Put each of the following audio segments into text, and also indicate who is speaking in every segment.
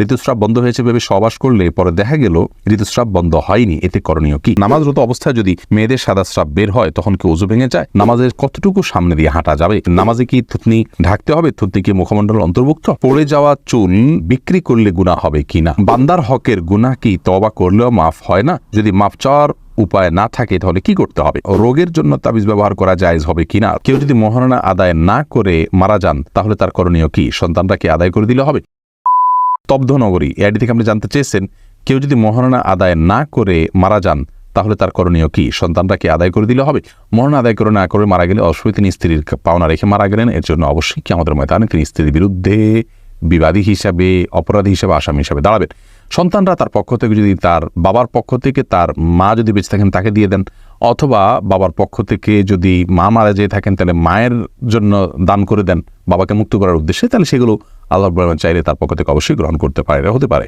Speaker 1: ঋতুস্রাব বন্ধ হয়েছে ভেবে সহবাস করলে পরে দেখা গেল ঋতুস্রাব বন্ধ হয়নি। এতে করণীয় কি? নামাজরত অবস্থায় যদি মেয়েদের সাদা স্রাব বের হয়, তখন কি উজু ভেঙে যায়? নামাজের কতটুকু সামনে দিয়ে হাঁটা যাবে? নামাজে কি থুতনি ঢাকতে হবে? থুতনি কি মুখমণ্ডল অন্তর্ভুক্ত? পড়ে যাওয়া চুল বিক্রি করলে গুণা হবে কিনা বান্দার হকের গুণা কি? তবা করলেও মাফ হয় না? যদি মাফ চাওয়ার উপায় না থাকে, তাহলে কি করতে হবে? রোগের জন্য তাবিজ ব্যবহার করা জায়েজ হবে কিনা কেউ যদি মহারণা আদায় না করে মারা যান, তাহলে তার করণীয় কি? সন্তানরা কি আদায় করে দিলে হবে? স্তব্ধ নগরী এআইডি থেকে আপনি জানতে চেয়েছেন, কেউ যদি মহারণা আদায় না করে মারা যান, তাহলে তার করণীয় কি? সন্তানরা কি আদায় করে দিলে হবে? মরণ আদায় করে না করে মারা গেলে অবশ্যই তিনি স্ত্রীর পাওনা রেখে মারা গেলেন। এর জন্য অবশ্যই কি আমাদের ময়দানে তিনি স্ত্রীর বিরুদ্ধে বিবাদী হিসাবে, অপরাধী হিসাবে, আসামি হিসাবে দাঁড়াবেন। সন্তানরা তার পক্ষ থেকে যদি তার বাবার পক্ষ থেকে তার মা যদি বেঁচে থাকেন, তাকে দিয়ে দেন। অথবা বাবার পক্ষ থেকে যদি মা মারা যেয়ে থাকেন, তাহলে মায়ের জন্য দান করে দেন, বাবাকে মুক্ত করার উদ্দেশ্যে, তাহলে সেগুলো আল্লাহ রহমান চাইলে তার পক্ষ থেকে অবশ্যই গ্রহণ করতে পারে হতে পারে।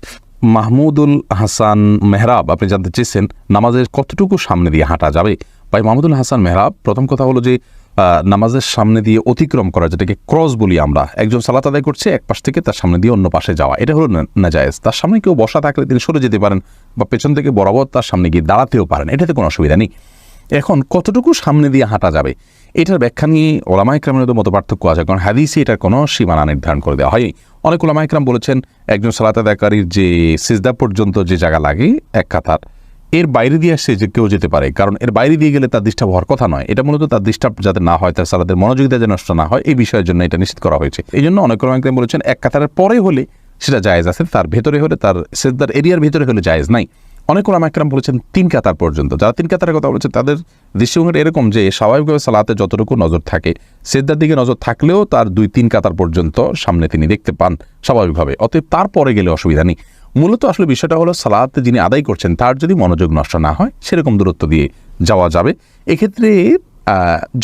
Speaker 1: মাহমুদুল হাসান মেহরাব, আপনি জানতে চেয়েছেন নামাজের কতটুকু সামনে দিয়ে হাঁটা যাবে? ভাই, মাহমুদুল হাসান মেহরাব, প্রথম কথা হলো যে নামাজের সামনে দিয়ে অতিক্রম করা, যেটাকে ক্রস বলি আমরা, একজন সালাত আদায় করছে, এক পাশ থেকে তার সামনে দিয়ে অন্য পাশে যাওয়া, এটা হলো নাজায়েজ। তার সামনে কেউ বসা থাকলে তিনি সরে যেতে পারেন, বা পেছন থেকে বরাবর তার সামনে গিয়ে দাঁড়াতেও পারেন, এটাতে কোনো অসুবিধা নেই। এখন কতটুকু সামনে দিয়ে হাঁটা যাবে? এটার ব্যাখ্যা নিয়ে ওলামা ইকরামের মতো পার্থক্য আছে, কারণ হাদিসে এটার কোনো সীমানা নির্ধারণ করে দেওয়া হয়নি। অনেক ওলামা ইকরাম বলেছেন, একজন সালাত আদায়কারীর যে সিজদা পর্যন্ত যে জায়গা লাগে, এক কাতার, এর বাইরে দিয়ে সে যে কেউ যেতে পারে, কারণ এর বাইরে দিয়ে গেলে তার ডিস্টার্ব হওয়ার কথা নয়। এটা মূলত তার ডিস্টার্ব যাতে না হয়, তার সালাদের মনোযোগিতা যে নষ্ট না হয়, এই বিষয়ের জন্য এটা নিশ্চিত করা হয়েছে। এই জন্য অনেক ওলামা ইকরাম বলেছেন, এক কাতারের পরে হলে সেটা জায়েজ আছে, তার ভেতরে হলে তার সেজদার এরিয়ার ভেতরে হলে জায়েজ নাই। অনেক ওলামা একরাম বলেছেন তিন কাতার পর্যন্ত। যারা তিন কাতারের কথা বলেছেন, তাদের দৃষ্টিভঙ্গিটা এরকম যে স্বাভাবিকভাবে সালাতে যতটুকু নজর থাকে সেদ্দার দিকে নজর থাকলেও তার দুই তিন কাতার পর্যন্ত সামনে তিনি দেখতে পান স্বাভাবিকভাবে। অতএব তারপরে গেলে অসুবিধা নেই। মূলত আসলে বিষয়টা হলো সালাতে যিনি আদায় করছেন, তার যদি মনোযোগ নষ্ট না হয়, সেরকম দূরত্ব দিয়ে যাওয়া যাবে। এক্ষেত্রে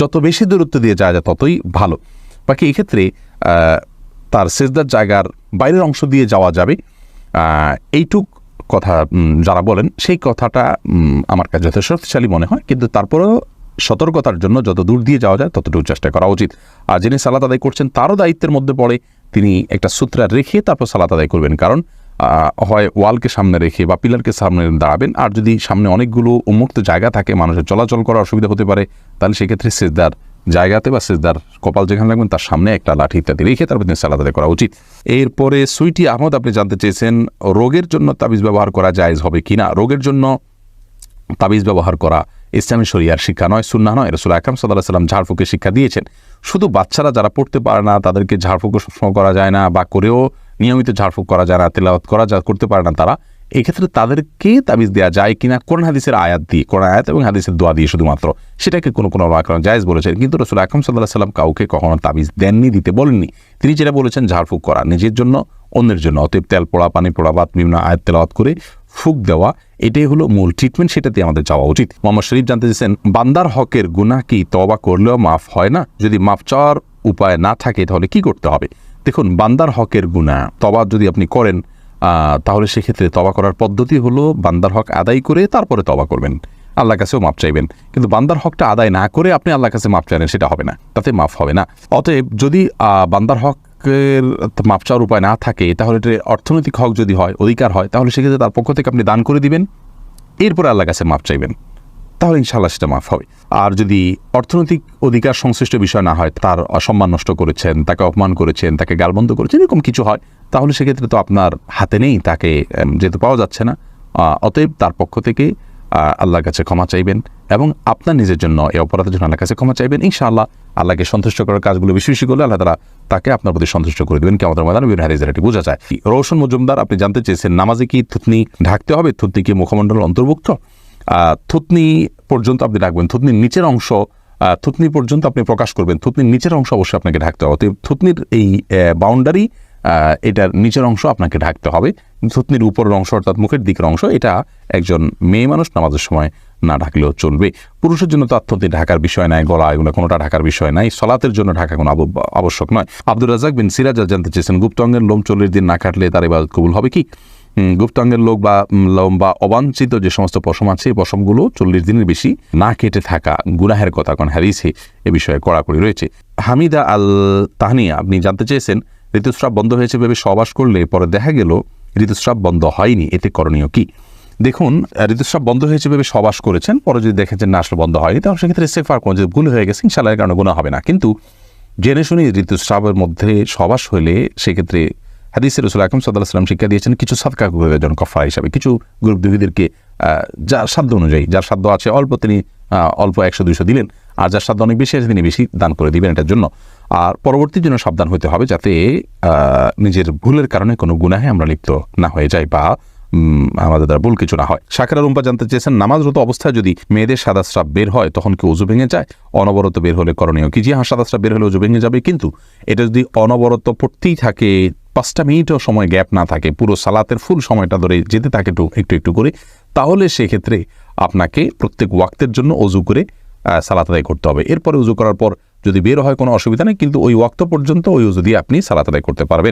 Speaker 1: যত বেশি দূরত্ব দিয়ে যাওয়া যায় ততই ভালো। বাকি এক্ষেত্রে তার সেজদার জায়গার বাইরের অংশ দিয়ে যাওয়া যাবে। এইটুক কথা যারা বলেন, সেই কথাটা আমার কাছে যথেষ্ট শক্তিশালী মনে হয়। কিন্তু তারপরেও সতর্কতার জন্য যত দূর দিয়ে যাওয়া যায়, ততটুকু চেষ্টা করা উচিত। আর যিনি সালাত আদায় করছেন, তারও দায়িত্বের মধ্যে পড়ে তিনি একটা সূত্রা রেখে তারপর সালাত আদায় করবেন। কারণ হয় ওয়ালকে সামনে রেখে বা পিলারকে সামনে দাঁড়াবেন, আর যদি সামনে অনেকগুলো উন্মুক্ত জায়গা থাকে, মানুষের চলাচল করার অসুবিধা হতে পারে, তাহলে সেক্ষেত্রে সেজদার জায়গাতে বা সেজদার কপাল যেখানে রাখবেন, তার সামনে একটা লাঠি ইত্যাদি রেখে তারপর তিনি সালাদ আদায় করা উচিত। এরপরে সুইটি আহমদ, আপনি জানতে চেয়েছেন, রোগের জন্য তাবিজ ব্যবহার করা জায়েজ হবে কি না? রোগের জন্য তাবিজ ব্যবহার করা ইসলামী শরিয়ার শিক্ষা নয় সুন্না নয়। রসুল আকরাম সাল্লাহ সাল্লাম ঝাড়ফুঁকে শিক্ষা দিয়েছেন। শুধু বাচ্চারা যারা পড়তে পারে না, তাদেরকে ঝাড়ফুঁকও সবসময় করা যায় না, বা করেও নিয়মিত ঝাড়ফুঁক করা যায় না, তেলাওয়াত করা যা করতে পারে না তারা। এক্ষেত্রে তাদেরকে তাবিজ দেওয়া যায় কিনা? কোরআন হাদিসের আয়াত দিয়ে, কোরআন আয়াত এবং হাদিসের দোয়া দিয়ে শুধুমাত্র। সেটাকে কোনো কোনো আকরম জায়েজ বলেছেন। কিন্তু রসুল আকরম সাল্লাহ সাল্লাম কাউকে কখনো তাবিজ দেননি, দিতে বলেননি। তিনি যেটা বলেছেন, ঝাড়ফুঁক করা, নিজের জন্য, অন্যের জন্য। অতএব তেল, পোড়া, পানি, পোড়া বা বিভিন্ন আয়াত তেলাওয়াত করে ফুক দেওয়া, এটাই হলো মূল ট্রিটমেন্ট সেটাতে আমাদের যাওয়া উচিত। মোহাম্মদ শরীফ জানতে চেয়েছেন, বান্দার হকের গুনাহ কি? তবা করলেও মাফ হয় না? যদি মাফ চাওয়ার উপায় না থাকে, তাহলে কি করতে হবে? দেখুন, বান্দার হকের গুনাহ তবা যদি আপনি করেন তাহলে সেক্ষেত্রে তবা করার পদ্ধতি হলো বান্দার হক আদায় করে তারপরে তবা করবেন। আল্লাহ কাছেও মাপ চাইবেন। কিন্তু বান্দার হকটা আদায় না করে আপনি আল্লাহ কাছে মাপ চাইলেন, সেটা হবে না। তাতে মাফ হবে না। অতএব যদি বান্দার হকের মাপ চাওয়ার উপায় না থাকে, তাহলে এটা অর্থনৈতিক হক যদি হয়, অধিকার হয়, তাহলে সেক্ষেত্রে তার পক্ষ থেকে আপনি দান করে দিবেন। এরপরে আল্লাহ কাছে মাপ চাইবেন। তাহলে ইনশাল্লাহ সেটা মাফ হবে। আর যদি অর্থনৈতিক অধিকার সংশ্লিষ্ট বিষয় না হয়, তার অসম্মান নষ্ট করেছেন, তাকে অপমান করেছেন, তাকে গালবন্ধ করেছেন, এরকম কিছু হয়, তাহলে সেক্ষেত্রে তো আপনার হাতে নেই, তাকে যেহেতু পাওয়া যাচ্ছে না। অতএব তার পক্ষ থেকে আল্লাহর কাছে ক্ষমা চাইবেন এবং আপনার নিজের জন্য এই অপরাধের জন্য আল্লাহর কাছে ক্ষমা চাইবেন। ইনশাআল্লাহ আল্লাহকে সন্তুষ্ট করার কাজগুলো বেশি বেশি করলে আল্লাহ তারা তাকে আপনার প্রতি সন্তুষ্ট করে দেবেন। কি আমাদের ময়দানে বিভিন্ন হারিজের এটি বোঝা যায়। রৌশন মজুমদার, আপনি জানতে চেয়েছেন, নামাজে কি থুতনি ঢাকতে হবে? থুতনি কি মুখমণ্ডল অন্তর্ভুক্ত? থুতনি পর্যন্ত আপনি রাখবেন। থুতনির নিচের অংশ থুতনি পর্যন্ত আপনি প্রকাশ করবেন। থুতনির নিচের অংশ অবশ্যই আপনাকে ঢাকতে হবে। অতএব থুতনির এই বাউন্ডারি এটার নিচের অংশ আপনাকে ঢাকতে হবে। থুতনির উপরের অংশ অর্থাৎ মুখের দিকের অংশ, এটা একজন মেয়ে মানুষ নামাজের সময় না ঢাকলেও চলবে। পুরুষের জন্য তো আত্মহত্যা ঢাকার বিষয় নাই গলা এগুলো কোনোটা ঢাকার বিষয় নাই। সলাতের জন্য ঢাকা কোনো আব- আবশ্যক নয়। আব্দুর রাজাক বিন সিরাজ জানতে চেয়েছেন, গুপ্তঙ্গের লোম চল্লিশ দিন না কাটলে তার এবার কবুল হবে কি? গুপ্তাঙ্গের লোক বা উম, লোম বা অবাঞ্ছিত যে সমস্ত পশম আছে এই পশমগুলো চল্লিশ দিনের বেশি না কেটে থাকা গুনাহের কথা কারণ হারিয়েছে এ বিষয়ে কড়াকড়ি রয়েছে। হামিদা আল তাহনিয়া আপনি জানতে চেয়েছেন ঋতুস্রাব বন্ধ হয়েছে ভেবে সবাস করলে পরে দেখা গেল ঋতুস্রাব বন্ধ হয়নি এতে করণীয় কি? দেখুন ঋতুস্রাব বন্ধ হয়েছে ভেবে সবাস করেছেন পরে যদি দেখেছেন না আসলে বন্ধ হয়নি তাহলে সেক্ষেত্রে সেফার কোনো যে ভুল হয়ে গেছে ইনশাল্লাহ কারণে গুণা হবে না। কিন্তু জেনে শুনে ঋতুস্রাবের মধ্যে সবাস হলে সেক্ষেত্রে হাদিসের রসুল আকরম সাল্লাহ সাল্লাম শিক্ষা দিয়েছেন, কিছু সাদকা দেওয়ার কফা হিসাবে, কিছু গ্রুপ দুহিদেরকে যার সাধ্য অনুযায়ী, যার সাধ্য আছে অল্প তিনি অল্প একশো, দুইশো দিলেন, আর যার সাধ্য অনেক বেশি আছে তিনি বেশি দান করে দিবেন এটার জন্য। আর পরবর্তীর জন্য সাবধান হতে হবে যাতে নিজের ভুলের কারণে কোনো গুনাহে আমরা লিপ্ত না হয়ে যাই বা আমাদের দ্বারা ভুল কিছু না হয়। সাকারা রুম্পা জানতে চেয়েছেন, নামাজরত অবস্থায় যদি মেয়েদের সাদা স্রাব বের হয়, তখন কি উজু ভেঙে যায়? অনবরত বের হলে করণীয় কি? জি হ্যাঁ সাদা স্রাব বের হলে উজু ভেঙে যাবে, কিন্তু এটা যদি অনবরত পড়তেই থাকে পাঁচটা মিনিটও সময় গ্যাপ না থাকে, পুরো সালাতের ফুল সময়টা ধরে যেতে থাকে একটু একটু একটু করে, তাহলে সেক্ষেত্রে আপনাকে প্রত্যেক ওয়াক্তের জন্য অজু করে সালাত আদায় করতে হবে। এরপরে উজু করার পর যদি বের হয় কোনো অসুবিধা নেই, কিন্তু ওই ওয়াক্ত পর্যন্ত ওই উজু দিয়ে আপনি সালাত আদায় করতে পারবেন।